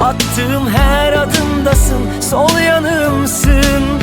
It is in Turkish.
Attığım her adımdasın Sol yanımsın.